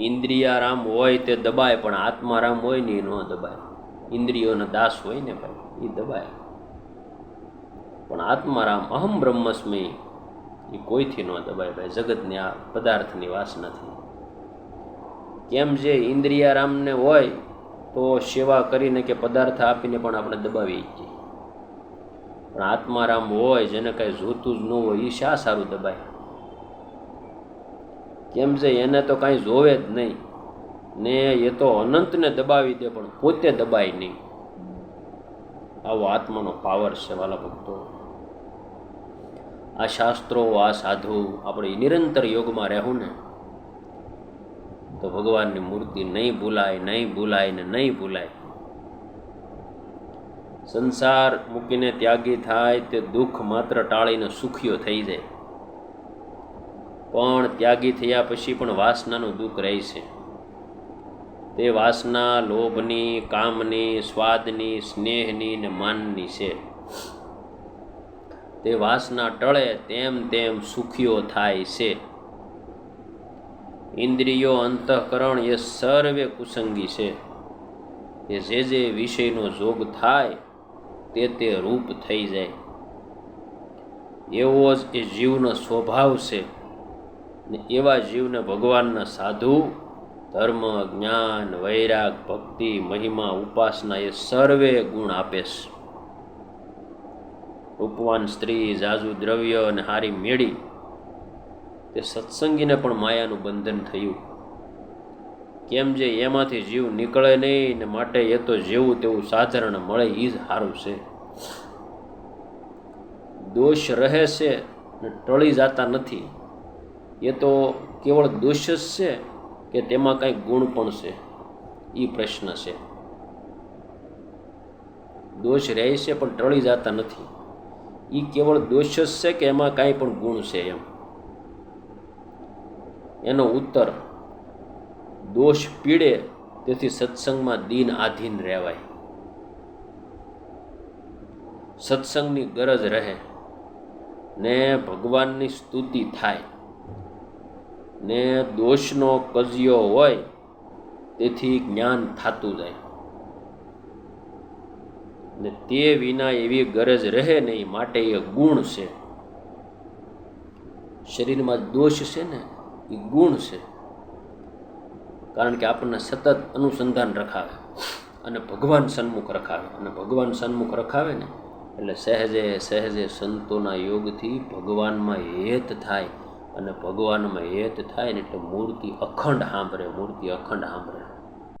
ઇન્દ્રિયારામ હોય તે દબાય, પણ આત્મારામ હોય ને એ ન દબાય. ઇન્દ્રિયોનો દાસ હોય ને ભાઈ, એ દબાય. પણ આત્મારામ અહમ બ્રહ્મસ્મી એ કોઈથી ન દબાય ભાઈ, જગતની આ પદાર્થની વાસનાથી કેમ જે ઇન્દ્રિયારામને હોય, તો સેવા કરીને કે પદાર્થ આપીને પણ આપણે દબાવી છીએ પણ આત્મારામ હોય, જેને કાંઈ જોતું જ ન હોય એ શા સારું દબાય? કેમ છે, એને તો કાંઈ જોવે જ નહીં. ને એ તો અનંતને દબાવી દે, પણ પોતે દબાય નહીં. આવો આત્માનો પાવર છે, વાલા ભક્તો. આ શાસ્ત્રો, આ સાધુ આપણે નિરંતર યોગમાં રહેવું ને, તો ભગવાનની મૂર્તિ નહીં ભૂલાય નહીં ભૂલાય ને નહીં ભૂલાય. સંસાર મૂકીને ત્યાગી થાય, તે દુઃખ માત્ર ટાળીને સુખીઓ થઈ જાય. પણ ત્યાગી થયા પછી પણ વાસનાનું દુઃખ રહે છે. તે વાસના લોભની, કામની, સ્વાદની, સ્નેહની ને માનની છે. તે વાસના ટળે તેમ તેમ સુખીઓ થાય છે. ઇન્દ્રિયો અંતઃકરણ એ સર્વે કુસંગી છે. કે જે જે વિષયનો જોગ થાય, તે તે રૂપ થઈ જાય. એવો જ એ જીવનો સ્વભાવ છે. ને એવા જીવને ભગવાનના સાધુ, ધર્મ, જ્ઞાન, વૈરાગ, ભક્તિ, મહિમા, ઉપાસના એ સર્વે ગુણ આપે છે. ઉપવાન સ્ત્રી જાજુ દ્રવ્ય અને હારી મેળી, તે સત્સંગીને પણ માયાનું બંધન થયું. કેમ જે એમાંથી જીવ નીકળે નહીં ને માટે એ તો જેવું તેવું સાધારણ મળે એ જ સારું છે. દોષ રહે છે ને ટળી જતા નથી. એ તો કેવળ દોષ જ છે કે તેમાં કાંઈ ગુણ પણ છે? એ પ્રશ્ન છે. દોષ રહે છે પણ ટળી જતા નથી. એ કેવળ દોષ જ છે કે એમાં કાંઈ પણ ગુણ છે એમ. એનો ઉત્તર, દોષ પીડે તેથી સત્સંગમાં દિન આધીન રહેવાય. સત્સંગની ગરજ રહે ને ભગવાનની સ્તુતિ થાય. ને દોષનો કજિયો હોય, તેથી જ્ઞાન થતું જાય. ને તે વિના એવી ગરજ રહે નહીં, માટે એ ગુણ છે. શરીરમાં દોષ છે ને, એ ગુણ છે. કારણ કે આપણને સતત અનુસંધાન રખાવે અને ભગવાન સન્મુખ રખાવે. અને ભગવાન સન્મુખ રખાવે ને, એટલે સહેજે સહેજે સંતોના યોગથી ભગવાનમાં હેત થાય. અને ભગવાનમાં હેત થાય ને એટલે મૂર્તિ અખંડ સાંભળે મૂર્તિ અખંડ સાંભળે.